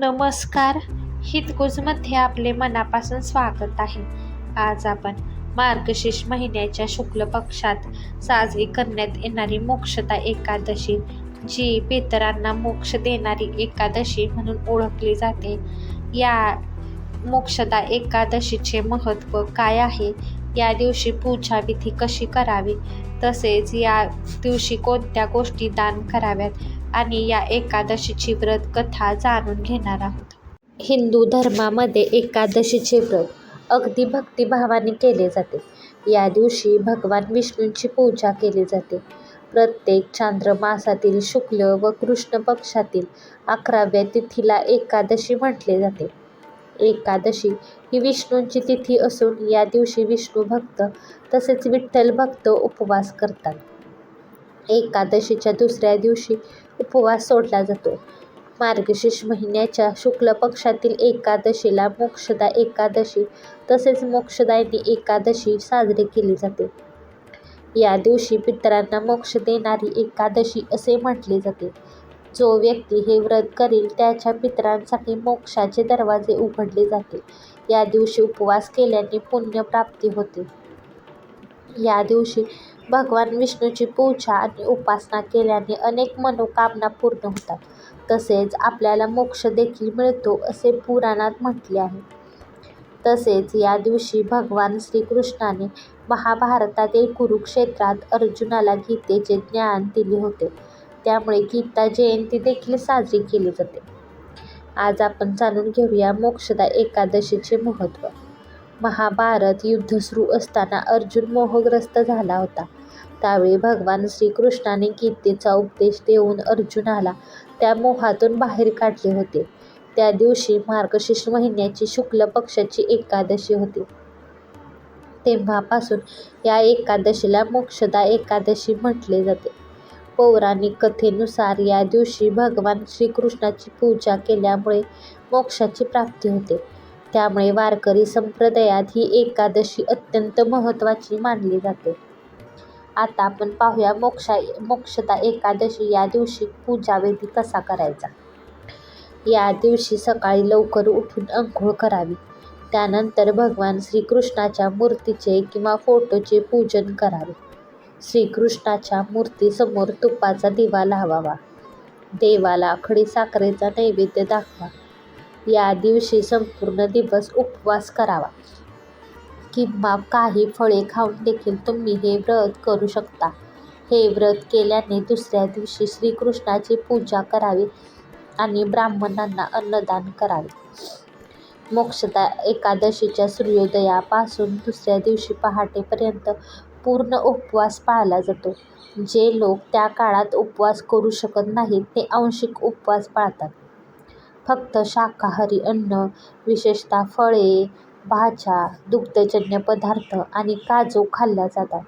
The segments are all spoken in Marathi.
नमस्कार. हितगुजमध्ये आपले मनापासून स्वागत आहे. आज आपण मार्गशीर्ष महिन्याच्या शुक्ल पक्षात साजरी करण्यात येणारी मोक्षता एकादशी जी पितरांना मोक्ष देणारी एकादशी म्हणून ओळखली जाते. या मोक्षदा एकादशीचे महत्त्व काय आहे? या दिवशी पूजाविधी कशी करावी? तसेच या दिवशी कोणत्या गोष्टी दान कराव्यात? आणि या एकादशीची व्रत कथा जाणून घेणार आहोत. हिंदू धर्मामध्ये एकादशीचे व्रत अगदी भक्तिभावाने केले जाते. या दिवशी भगवान विष्णूंची पूजा केली जाते. प्रत्येक चांद्रमासातील शुक्ल व कृष्ण पक्षातील अकराव्या तिथीला एकादशी म्हटले जाते. एकादशी ही विष्णूंची तिथी असून या दिवशी विष्णू भक्त तसेच विठ्ठल भक्त उपवास करतात. एकादशीच्या दुसऱ्या दिवशी उपवास सोडला जातो. मार्गशीर्ष महिन्याच्या शुक्ल पक्षातील एकादशीला मोक्षदा एकादशी तसेच मोक्षदायिनी एकादशी साजरी केली जाते. या दिवशी पितरांना मोक्ष देणारी एकादशी असे म्हटले जाते. जो व्यक्ती हे व्रत करील त्याच्या पितरांसाठी मोक्षाचे दरवाजे उघडले जाते. या दिवशी उपवास केल्याने पुण्यप्राप्ती होते. या दिवशी भगवान विष्णूची पूजा आणि उपासना केल्याने अनेक मनोकामना पूर्ण होतात. तसेच आपल्याला मोक्ष देखील मिळतो असे पुराणात म्हटले आहे. तसेच या दिवशी भगवान श्रीकृष्णाने महाभारतातील कुरुक्षेत्रात अर्जुनाला गीतेचे ज्ञान दिले होते. त्यामुळे गीता जयंती देखील साजरी केली जाते. आज आपण जाणून घेऊया मोक्षदा एकादशीचे महत्त्व महाभारत युद्ध सुरू असताना अर्जुन मोहग्रस्त झाला होता. त्यावेळी भगवान श्रीकृष्णाने गीतेचा उपदेश देऊन अर्जुनाला त्या मोहातून बाहेर काढले होते. त्या दिवशी मार्गशीर्ष महिन्याची शुक्ल पक्षाची एकादशी होती. तेव्हापासून या एकादशीला मोक्षदा एकादशी म्हटले जाते. पौराणिक कथेनुसार या दिवशी भगवान श्रीकृष्णाची पूजा केल्यामुळे मोक्षाची प्राप्ती होते. त्यामुळे वारकरी संप्रदायात ही एकादशी अत्यंत महत्त्वाची मानली जाते. आता आपण पाहूया मोक्षा मोक्षता एकादशी या दिवशी पूजाविधी कसा करायचा? या दिवशी सकाळी लवकर उठून अंघोळ करावी. त्यानंतर भगवान श्रीकृष्णाच्या मूर्तीचे किंवा फोटोचे पूजन करावे. श्रीकृष्णाच्या मूर्तीसमोर तुपाचा दिवा लावावा. देवाला खडी साखरेचा नैवेद्य दाखवा. या दिवशी संपूर्ण दिवस उपवास करावा. किंवा काही फळे खाऊन देखील तुम्ही हे व्रत करू शकता. हे व्रत केल्याने दुसऱ्या दिवशी श्रीकृष्णाची पूजा करावी आणि ब्राह्मणांना अन्नदान करावे. मोक्षदा एकादशीच्या सूर्योदयापासून दुसऱ्या दिवशी पहाटेपर्यंत पूर्ण उपवास पाळला जातो. जे लोक त्या काळात उपवास करू शकत नाहीत ते आंशिक उपवास पाळतात. फक्त शाकाहारी अन्न विशेषतः फळे भाज्या दुग्धजन्य पदार्थ आणि काजू खाल्ल्या जातात.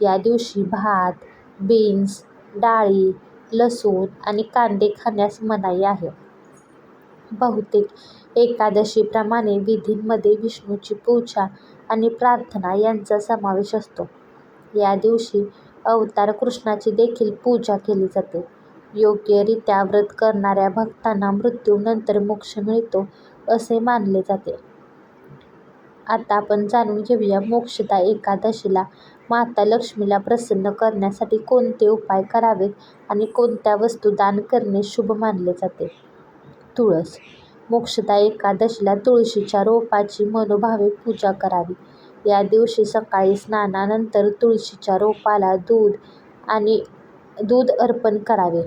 या दिवशी भात बीन्स डाळी लसूण आणि कांदे खाण्यास मनाई आहे. बहुतेक एकादशीप्रमाणे विधींमध्ये विष्णूची पूजा आणि प्रार्थना यांचा समावेश असतो. या दिवशी अवतार कृष्णाची देखील पूजा केली जाते. योग्यरित्या व्रत करणाऱ्या भक्तांना मृत्यूनंतर मोक्ष मिळतो असे मानले जाते. आता आपण जाणून घेऊया मोक्षदा एकादशीला. माता लक्ष्मीला प्रसन्न करण्यासाठी कोणते उपाय करावेत आणि कोणत्या वस्तू दान करणे शुभ मानले जाते? तुळस. मोक्षदा एकादशीला तुळशीच्या रोपाची मनोभावे पूजा करावी. या दिवशी सकाळी स्नानानंतर तुळशीच्या रोपाला दूध आणि दूध अर्पण करावे.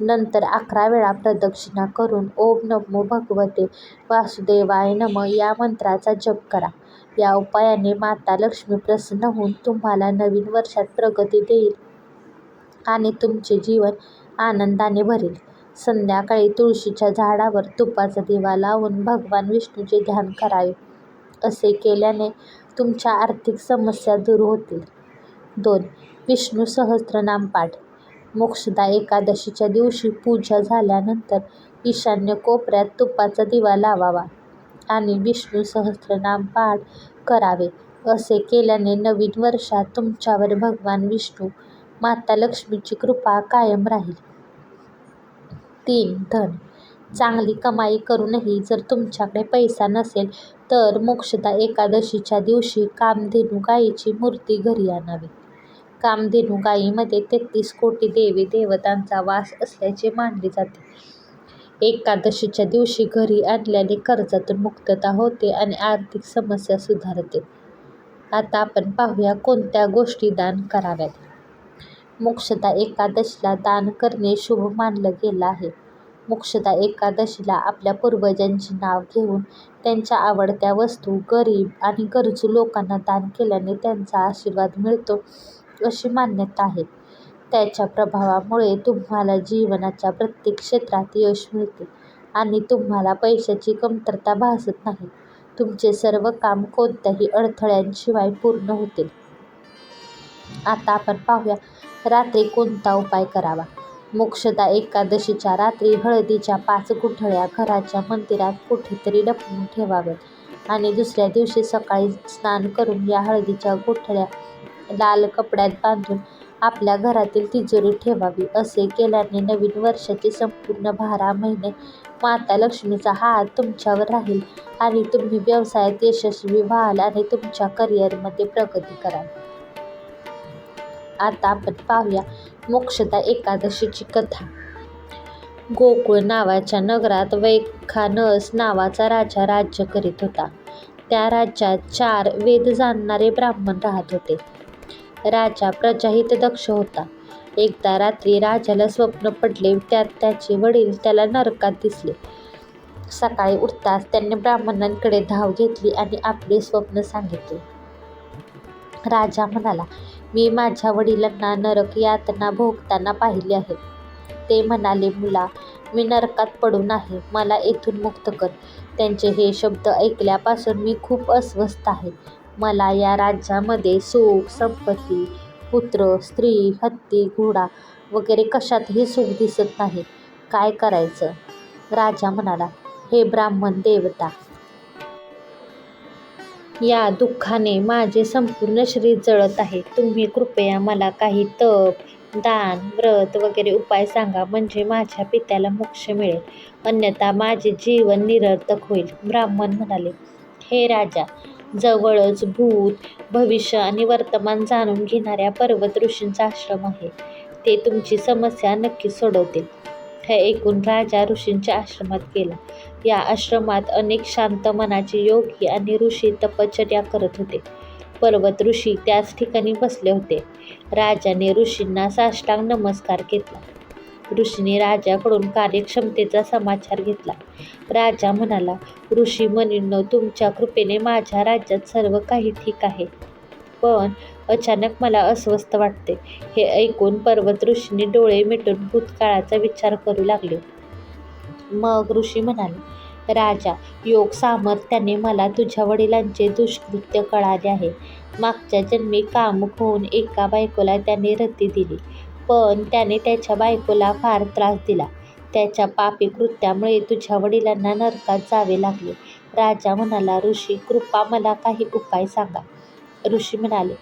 नंतर अकरा वेळा प्रदक्षिणा करून ओम नमो भगवते वासुदेवाय नमः. या मंत्राचा जप करा. या उपायाने माता लक्ष्मी प्रसन्न होऊन तुम्हाला नवीन वर्षात प्रगती देईल आणि तुमचे जीवन आनंदाने भरेल. संध्याकाळी तुळशीच्या झाडावर तुपाचा दिवा लावून भगवान विष्णूचे ध्यान करावे. असे केल्याने तुमच्या आर्थिक समस्या दूर होतील. दोन विष्णू सहस्त्रनाम पाठ. मोक्षदा एकादशीच्या दिवशी पूजा झाल्यानंतर ईशान्य कोपऱ्यात तुपाचा दिवा लावावा आणि विष्णू सहस्रनाम पाठ करावे. असे केल्याने नवीन वर्षात तुमच्यावर भगवान विष्णू माता लक्ष्मीची कृपा कायम राहील. तीन धन. चांगली कमाई करूनही जर तुमच्याकडे पैसा नसेल तर मोक्षदा एकादशीच्या दिवशी कामधेनू गायीची मूर्ती घरी आणावी. कामधेनू गायीमध्ये तेहतीस कोटी देवी देवतांचा वास असल्याचे मानले जाते. एकादशीच्या दिवशी घरी आणल्याने कर्जातून मुक्तता होते आणि आर्थिक समस्या सुधारते. आता आपण पाहूया कोणत्या गोष्टी दान कराव्यात. मोक्षदा एकादशीला दान करणे शुभ मानलं गेलं आहे. मोक्षदा एकादशीला आपल्या पूर्वजांचे नाव घेऊन त्यांच्या आवडत्या वस्तू गरीब आणि गरजू लोकांना दान केल्याने त्यांचा आशीर्वाद मिळतो अशी मान्यता आहे. त्याच्या प्रभावामुळे तुम्हाला जीवनाच्या प्रत्येक क्षेत्रात यश मिळते आणि तुम्हाला पैशाची कमतरता भासत नाही. तुमचे सर्व काम कोणत्याही अडथळ्यांशिवाय पूर्ण होतील. आता आपण पाहूया रात्री कोणता उपाय करावा. मोक्षदा एकादशीच्या रात्री हळदीच्या पाच गुठळ्या घराच्या मंदिरात कुठेतरी लपवून ठेवाव्यात आणि दुसऱ्या दिवशी सकाळी स्नान करून या हळदीच्या गुठळ्या लाल कपड्यात बांधून आपल्या घरातील तिजोरीत ठेवावी. असे केल्याने नवीन वर्षाचे संपूर्ण बारा महिने माता लक्ष्मीचा हात तुमच्यावर राहील आणि तुम्ही व्यवसायात यशस्वी व्हाल आणि तुमच्या करिअरमध्ये प्रगती कराल. आता आपण पाहूया मोक्षदा एकादशीची कथा. गोकुळ नावाच्या नगरात वैखानस नावाचा राजा राज्य करीत होता. त्या राज्यात चार वेद जाणणारे ब्राह्मण राहत होते. राजा प्रजाहित दक्ष होता. एकदा रात्री राजाला स्वप्न पडले त्यात त्याचे वडील त्याला नरकात दिसले. सकाळी उठताच त्याने ब्राह्मणांकडे धाव घेतली आणि आपले स्वप्न सांगितले. राजा म्हणाला मी माझ्या वडिलांना नरक यातना भोगताना पाहिले आहे. ते म्हणाले मुला मी नरकात पडून आहे मला येथून मुक्त कर. त्यांचे हे शब्द ऐकल्यापासून मी खूप अस्वस्थ आहे. मला या राज्यामध्ये सुख संपत्ती पुत्र स्त्री हत्ती घोडा वगैरे कशातही सुख दिसत नाही. काय करायचं? राजा म्हणाला हे ब्राह्मण देवता! या दुःखाने माझे संपूर्ण शरीर जळत आहे. तुम्ही कृपया मला काही तप, दान, व्रत वगैरे उपाय सांगा म्हणजे माझ्या पित्याला मोक्ष मिळेल अन्यथा माझे जीवन निरर्थक होईल. ब्राह्मण म्हणाले हे राजा जवळच भूत, भविष्य आणि वर्तमान जाणून घेणाऱ्या पर्वत ऋषींचा आश्रम आहे. ते तुमची समस्या नक्की सोडवतील. हे ऐकून राजा ऋषींच्या आश्रमात गेला. या आश्रमात अनेक शांत मनाचे योगी आणि ऋषी तपश्चर्या करत होते. पर्वत ऋषी त्याच ठिकाणी बसले होते. राजाने ऋषींना साष्टांग नमस्कार घेतला. ऋषीने राजाकडून कार्यक्षमतेचा समाचार घेतला. राजा म्हणाला ऋषी मुनींनो तुमच्या कृपेने माझ्या राज्यात सर्व काही ठीक आहे. पण अचानक मला अस्वस्थ वाटते. हे ऐकून पर्वत ऋषीने डोळे मिटून भूतकाळाचा विचार करू लागले. मग ऋषी म्हणाले राजा योग सामर्थ्याने मला तुझ्या वडिलांचे दुष्कृत्य कळाले आहे. मागच्या जन्मी कामुक होऊन एका बायकोला त्याने रती दिली. पण त्याने त्याच्या बायकोला फार त्रास दिला. त्याच्या पापी कृत्यामुळे तुझ्या वडिलांना नरकात जावे लागले. राजा म्हणाला ऋषी कृपा मला काही उपाय सांगा. ऋषी म्हणाले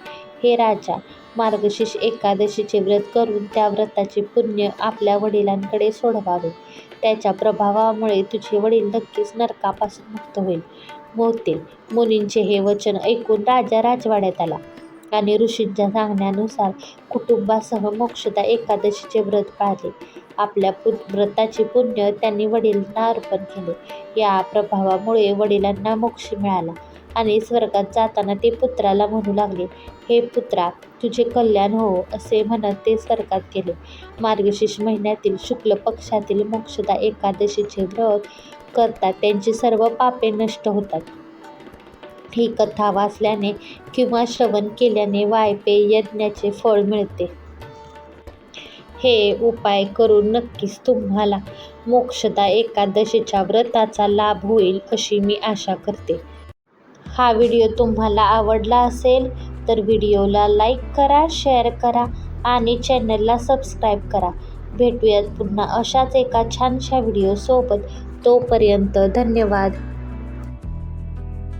हे राजा मार्गशीर्ष एकादशीचे व्रत करून त्या व्रताचे पुण्य आपल्या वडिलांकडे सोडवावे. त्याच्या प्रभावामुळे तुझे वडील नक्कीच नरकापासून मुक्त होतील. मुनींचे हे वचन ऐकून राजा राजवाड्यात आला आणि ऋषींच्या सांगण्यानुसार कुटुंबासह मोक्षदा एकादशीचे व्रत पाळले. आपल्या व्रताचे पुण्य त्यांनी वडिलांना अर्पण केले. या प्रभावामुळे वडिलांना मोक्ष मिळाला आणि स्वर्गात जाताना ते पुत्राला म्हणू लागले हे पुत्रा तुझे कल्याण होवो असे म्हणत ते स्वर्गात गेले. मार्गशीर्ष महिन्यातील शुक्ल पक्षातील मोक्षदा एकादशीचे व्रत करता त्यांची सर्व पापे नष्ट होतात. ही कथा वाचल्याने किंवा श्रवण केल्याने वायपे यज्ञाचे फळ मिळते. हे उपाय करून नक्कीच तुम्हाला मोक्षदा एकादशीच्या व्रताचा लाभ होईल अशी मी आशा करते. हा व्हिडिओ तुम्हाला आवडला असेल तर व्हिडिओला लाईक करा, शेअर करा आणि चॅनलला सबस्क्राईब करा. भेटूयात पुन्हा अशाच एका छानशा व्हिडिओसोबत तोपर्यंत धन्यवाद.